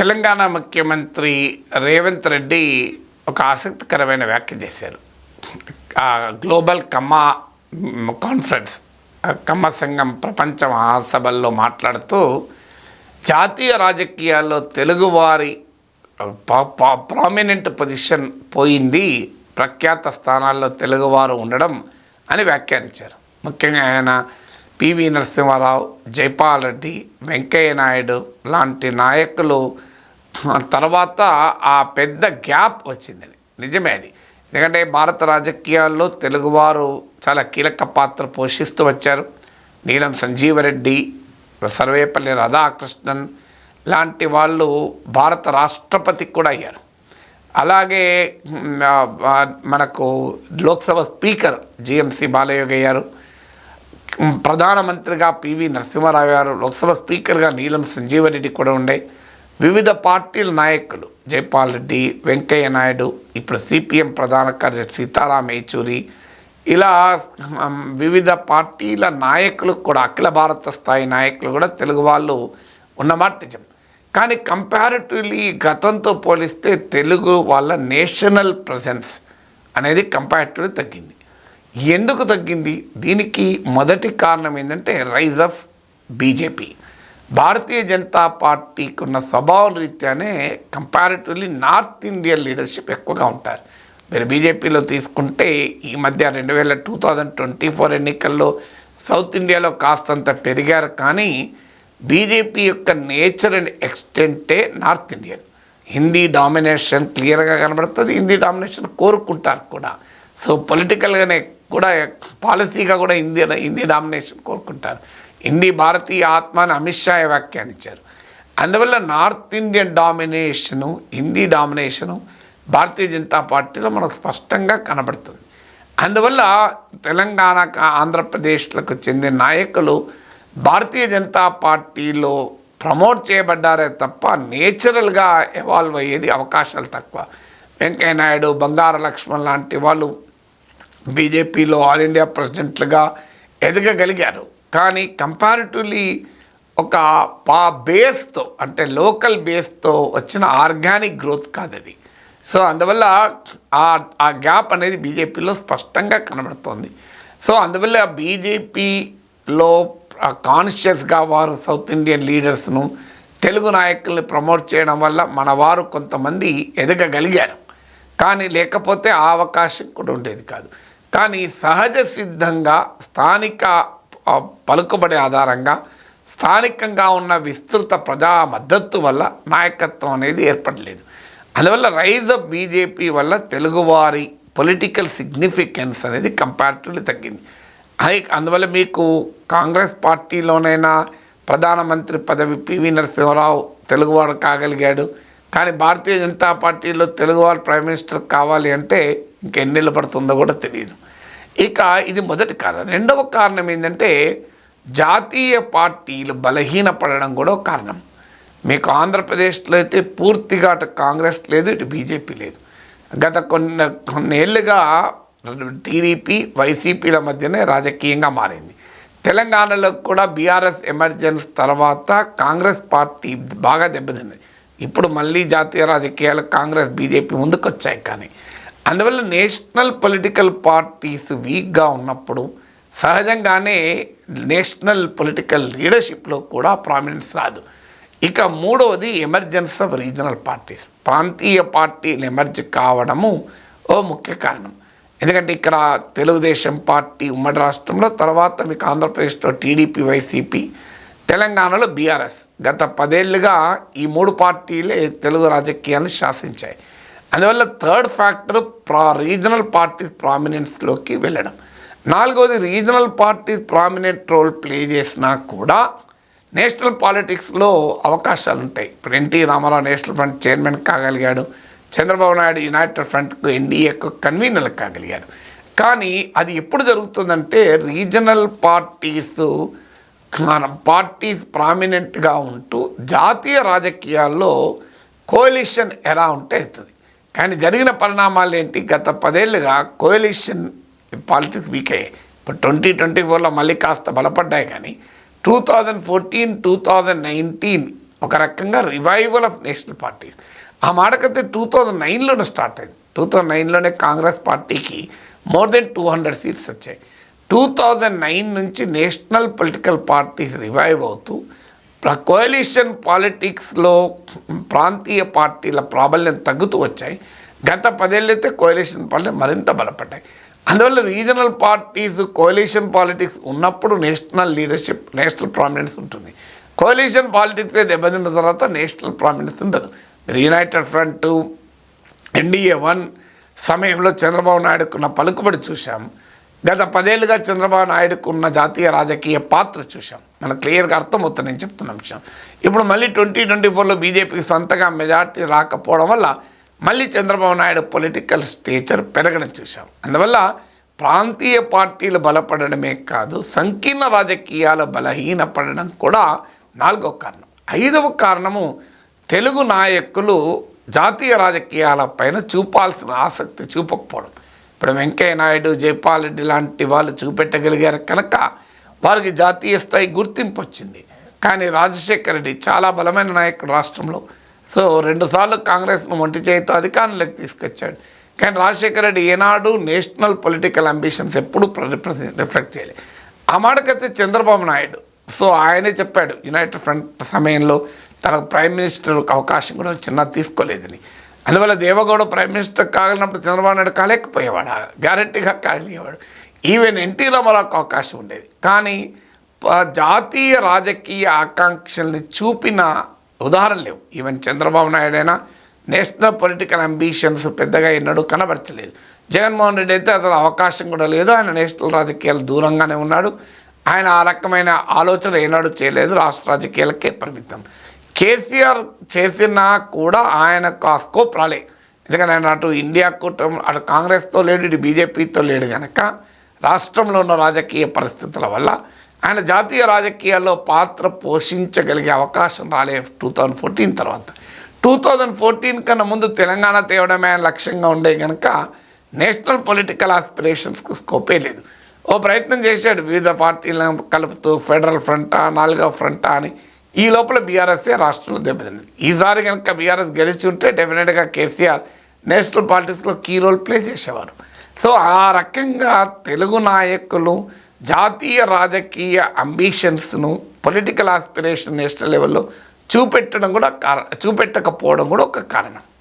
తెలంగాణ ముఖ్యమంత్రి రేవంత్ రెడ్డి ఒక ఆసక్తికరమైన వ్యాఖ్య చేశారు. గ్లోబల్ కమ్మ కాన్ఫరెన్స్ కమ్మ సంఘం ప్రపంచ మహాసభల్లో మాట్లాడుతూ జాతీయ రాజకీయాల్లో తెలుగువారి ప్రామినెంట్ పొజిషన్ పోయింది ప్రఖ్యాత స్థానాల్లో తెలుగువారు ఉండడం అని వ్యాఖ్యానించారు. ముఖ్యంగా ఆయన పివి నరసింహారావు జైపాల్ రెడ్డి వెంకయ్య నాయుడు లాంటి నాయకులు తర్వాత ఆ పెద్ద గ్యాప్ వచ్చిందని నిజమే అది. ఎందుకంటే భారత రాజకీయాల్లో తెలుగువారు చాలా కీలక పాత్ర పోషిస్తూ వచ్చారు. నీలం సంజీవరెడ్డి సర్వేపల్లి రాధాకృష్ణన్ లాంటి వాళ్ళు భారత రాష్ట్రపతి కూడా అయ్యారు. అలాగే మనకు లోక్సభ స్పీకర్ జిఎంసి బాలయోగి అయ్యారు. ప్రధానమంత్రిగా పివి నరసింహారావు గారు లోక్సభ స్పీకర్గా నీలం సంజీవరెడ్డి కూడా ఉండే. వివిధ పార్టీల నాయకులు జైపాల్ రెడ్డి వెంకయ్య నాయుడు ఇప్పుడు సిపిఎం ప్రధాన కార్యదర్శి సీతారాం యేచూరి ఇలా వివిధ పార్టీల నాయకులు కూడా అఖిల భారత స్థాయి నాయకులు కూడా తెలుగు వాళ్ళు ఉన్నమాట నిజం. కానీ కంపారిటివ్లీ గతంతో పోలిస్తే తెలుగు వాళ్ళ నేషనల్ ప్రజెన్స్ అనేది కంపారిటివ్లీ తగ్గింది. ఎందుకు తగ్గింది? దీనికి మొదటి కారణం ఏంటంటే rise of BJP. Bharatiya Janata పార్టీకి ఉన్న స్వభావం రీత్యానే కంపారిటివ్లీ నార్త్ ఇండియన్ లీడర్షిప్ ఎక్కువగా ఉంటారు. మీరు బీజేపీలో తీసుకుంటే ఈ మధ్య రెండు వేల టూ థౌజండ్ ట్వంటీ ఫోర్ ఎన్నికల్లో సౌత్ ఇండియాలో కాస్తంత పెరిగారు కానీ బీజేపీ యొక్క నేచర్ అండ్ ఎక్స్టెంటే నార్త్ ఇండియన్ హిందీ డామినేషన్ క్లియర్గా కనబడుతుంది. హిందీ డామినేషన్ కోరుకుంటారు కూడా. సో పొలిటికల్గానే కూడా పాలసీగా కూడా హిందీ హిందీ డామినేషన్ కోరుకుంటారు. హిందీ భారతీయ ఆత్మ అని అమిత్ షా వ్యాఖ్యానించారు అందువల్ల north Indian domination Hindi domination Bharatiya Janata పార్టీలో మనకు స్పష్టంగా కనబడుతుంది. అందువల్ల తెలంగాణ ఆంధ్రప్రదేశ్లకు చెందిన నాయకులు భారతీయ జనతా పార్టీలో ప్రమోట్ చేయబడ్డారే తప్ప నేచురల్గా ఎవాల్వ్ అయ్యేది అవకాశాలు తక్కువ. వెంకయ్య నాయుడు బంగార లక్ష్మణ్ లాంటి వాళ్ళు బీజేపీలో ఆల్ ఇండియా ప్రెసిడెంట్లుగా ఎదగగలిగారు. కానీ కంపారిటివ్లీ ఒక పా బేస్తో అంటే లోకల్ బేస్తో వచ్చిన ఆర్గానిక్ గ్రోత్ కాదు అది సో అందువల్ల ఆ ఆ గ్యాప్ అనేది బీజేపీలో స్పష్టంగా కనబడుతోంది. సో అందువల్ల బీజేపీలో కాన్షియస్గా వారు సౌత్ ఇండియన్ లీడర్స్ను తెలుగు నాయకుల్ని ప్రమోట్ చేయడం వల్ల మన వారు కొంతమంది ఎదగగలిగారు. కానీ లేకపోతే ఆ అవకాశం కూడా ఉండేది కాదు. కానీ సహజ సిద్ధంగా స్థానిక పలుకుబడి ఆధారంగా స్థానికంగా ఉన్న విస్తృత ప్రజా మద్దతు వల్ల నాయకత్వం అనేది ఏర్పడలేదు. అందువల్ల రైజ్ ఆఫ్ బీజేపీ వల్ల తెలుగువారి పొలిటికల్ సిగ్నిఫికెన్స్ అనేది కంపారిటివ్లీ తగ్గింది. అది అందువల్ల మీకు కాంగ్రెస్ పార్టీలోనైనా ప్రధానమంత్రి పదవి పివి నరసింహరావు తెలుగువాడు కాగలిగాడు. కానీ భారతీయ జనతా పార్టీలో తెలుగువారు ప్రైమ్ మినిస్టర్ కావాలి అంటే ఇంకెన్నేళ్ళు పడుతుందో కూడా తెలియదు. ఇక ఇది మొదటి కారణం. రెండవ కారణం ఏంటంటే జాతీయ పార్టీలు బలహీనపడడం కూడా ఒక కారణం. మీకు ఆంధ్రప్రదేశ్లో అయితే పూర్తిగా అటు కాంగ్రెస్ లేదు ఇటు బీజేపీ లేదు. గత కొన్ని కొన్నేళ్ళుగా టీడీపీ వైసీపీల మధ్యనే రాజకీయంగా మారింది. తెలంగాణలో కూడా బీఆర్ఎస్ ఎమర్జెన్స్ తర్వాత కాంగ్రెస్ పార్టీ బాగా దెబ్బతిన్నది. ఇప్పుడు మళ్ళీ జాతీయ రాజకీయాలు కాంగ్రెస్ బీజేపీ ముందుకు వచ్చాయి కానీ. అందువల్ల నేషనల్ పొలిటికల్ పార్టీస్ వీక్గా ఉన్నప్పుడు సహజంగానే నేషనల్ పొలిటికల్ లీడర్షిప్లో కూడా ప్రామినెన్స్ రాదు. ఇక మూడవది ఎమర్జెన్స్ ఆఫ్ రీజనల్ పార్టీస్. ప్రాంతీయ పార్టీలు ఎమర్జ్ కావడము ఓ ముఖ్య కారణం. ఎందుకంటే ఇక్కడ తెలుగుదేశం పార్టీ ఉమ్మడి రాష్ట్రంలో తర్వాత మీకు ఆంధ్రప్రదేశ్లో టీడీపీ వైసీపీ తెలంగాణలో బీఆర్ఎస్. గత పదేళ్ళుగా ఈ మూడు పార్టీలే తెలుగు రాజకీయాన్ని శాసించాయి. అందువల్ల థర్డ్ ఫ్యాక్టర్ ప్రా రీజనల్ పార్టీస్ ప్రామినెన్స్లోకి వెళ్ళడం. నాలుగవది regional parties prominent role play చేసినా కూడా నేషనల్ పాలిటిక్స్లో అవకాశాలు ఉంటాయి ఇప్పుడు NT Rama Rao national front chairman కాగలిగాడు. Chandrababu Naidu united ఫ్రంట్కు ఎన్డీఏకు కన్వీనర్ కాగలిగాడు. కానీ అది ఎప్పుడు జరుగుతుందంటే రీజనల్ పార్టీస్ మన పార్టీస్ ప్రామినెంట్గా ఉంటూ జాతీయ రాజకీయాల్లో కోలిషన్ ఎలా ఉంటే అవుతుంది. కానీ జరిగిన పరిణామాలు ఏంటి గత పదేళ్ళుగా కోయలిషన్ పాలిటిక్స్ వీక్ అయ్యాయి. ఇప్పుడు ట్వంటీ ట్వంటీ ఫోర్లో మళ్ళీ కాస్త బలపడ్డాయి కానీ two thousand fourteen two thousand nineteen ఒక రకంగా రివైవల్ ఆఫ్ నేషనల్ పార్టీస్ ఆ మాటకైతే టూ థౌజండ్ నైన్లోనే స్టార్ట్ అయింది. టూ థౌజండ్ నైన్లోనే కాంగ్రెస్ పార్టీకి more than two hundred seats వచ్చాయి. టూ థౌజండ్ నైన్ నుంచి నేషనల్ పొలిటికల్ పార్టీస్ రివైవ్ అవుతూ కోయలిషన్ పాలిటిక్స్లో ప్రాంతీయ పార్టీల ప్రాబల్యం తగ్గుతూ వచ్చాయి. గత పదేళ్ళైతే కోయలిషన్ పార్టీ మరింత బలపడ్డాయి. అందువల్ల రీజనల్ పార్టీస్ కోయలిషన్ పాలిటిక్స్ ఉన్నప్పుడు నేషనల్ లీడర్షిప్ నేషనల్ ప్రామినెన్స్ ఉంటుంది. కోయలిషన్ పాలిటిక్స్ దెబ్బతిన్న తర్వాత నేషనల్ ప్రామినెన్స్ ఉండదు. మీరు యునైటెడ్ ఫ్రంట్ ఎన్డీఏ వన్ సమయంలో చంద్రబాబు నాయుడుకున్న పలుకుబడి చూశాము గత పదేళ్ళుగా చంద్రబాబు నాయుడుకు ఉన్న జాతీయ రాజకీయ పాత్ర చూశాం. మనకు క్లియర్గా అర్థమవుతుంది నేను చెప్తున్న విషయం. ఇప్పుడు మళ్ళీ ట్వంటీ ట్వంటీ ఫోర్లో బీజేపీకి సొంతగా మెజార్టీ రాకపోవడం వల్ల మళ్ళీ చంద్రబాబు నాయుడు పొలిటికల్ స్టేచర్ పెరగడం చూశాం. అందువల్ల ప్రాంతీయ పార్టీలు బలపడడమే కాదు సంకీర్ణ రాజకీయాలు బలహీనపడడం కూడా నాలుగో కారణం. ఐదవ కారణము తెలుగు నాయకులు జాతీయ రాజకీయాల పైన చూపాల్సిన ఆసక్తి చూపకపోవడం. ఇప్పుడు వెంకయ్య నాయుడు జైపాల్రెడ్డి లాంటి వాళ్ళు చూపెట్టగలిగారు కనుక వారికి జాతీయ స్థాయి గుర్తింపు వచ్చింది. కానీ రాజశేఖర రెడ్డి చాలా బలమైన నాయకుడు రాష్ట్రంలో. సో రెండుసార్లు కాంగ్రెస్ను ఒంటి చేయితో అధికారంలోకి తీసుకొచ్చాడు. కానీ రాజశేఖర రెడ్డి ఏనాడు నేషనల్ పొలిటికల్ అంబిషన్స్ ఎప్పుడు రిఫ్లెక్ట్ చేయలేదు ఆ మాటకైతే చంద్రబాబు నాయుడు. సో ఆయనే చెప్పాడు యునైటెడ్ ఫ్రంట్ సమయంలో తనకు ప్రైమ్ మినిస్టర్ అవకాశం కూడా వచ్చినా తీసుకోలేదని. అందువల్ల దేవగౌడ ప్రైమ్ మినిస్టర్ కాగలినప్పుడు చంద్రబాబు నాయుడు కాలేకపోయేవాడు? గ్యారంటీగా కాగలిగేవాడు. ఈవెన్ ఎన్టీ రామారావుకు అవకాశం ఉండేది. కానీ ప- జాతీయ రాజకీయ ఆకాంక్షల్ని చూపిన ఉదాహరణ లేవు. ఈవెన్ చంద్రబాబు నాయుడు అయినా నేషనల్ పొలిటికల్ అంబిషన్స్ పెద్దగా ఎన్నడూ కనబరచలేదు. జగన్మోహన్ రెడ్డి అయితే అసలు అవకాశం కూడా లేదు. ఆయన నేషనల్ రాజకీయాలు దూరంగానే ఉన్నాడు. ఆయన ఆ రకమైన ఆలోచన ఏనాడు చేయలేదు. రాష్ట్ర రాజకీయాలకే పరిమితం. కేసీఆర్ చేసినా కూడా ఆయనకు ఆ స్కోప్ రాలే. ఎందుకంటే ఆయన అటు ఇండియా కూటమి అటు కాంగ్రెస్తో లేడు ఇటు బీజేపీతో లేడు కనుక రాష్ట్రంలో ఉన్న రాజకీయ పరిస్థితుల వల్ల ఆయన జాతీయ రాజకీయాల్లో పాత్ర పోషించగలిగే అవకాశం రాలే టూ థౌజండ్ ఫోర్టీన్ తర్వాత. టూ థౌజండ్ ఫోర్టీన్ కన్నా ముందు తెలంగాణ తేవడమే ఆయన లక్ష్యంగా ఉండే కనుక నేషనల్ పొలిటికల్ ఆస్పిరేషన్స్కు స్కోపే లేదు. ఓ ప్రయత్నం చేశాడు వివిధ పార్టీలను కలుపుతూ ఫెడరల్ ఫ్రంటా నాలుగో ఫ్రంటా అని ఈ లోపల బీఆర్ఎస్ఏ రాష్ట్రంలో దెబ్బతింది ఈసారి కనుక బీఆర్ఎస్ గెలిచి ఉంటే డెఫినెట్గా కేసీఆర్ నేషనల్ పాలిటిక్స్లో కీ రోల్ ప్లే చేసేవారు. సో ఆ రకంగా తెలుగు నాయకులు జాతీయ రాజకీయ అంబిషన్స్ను పొలిటికల్ ఆస్పిరేషన్ నేషనల్ లెవెల్లో చూపెట్టడం కూడా కార చూపెట్టకపోవడం కూడా ఒక కారణం.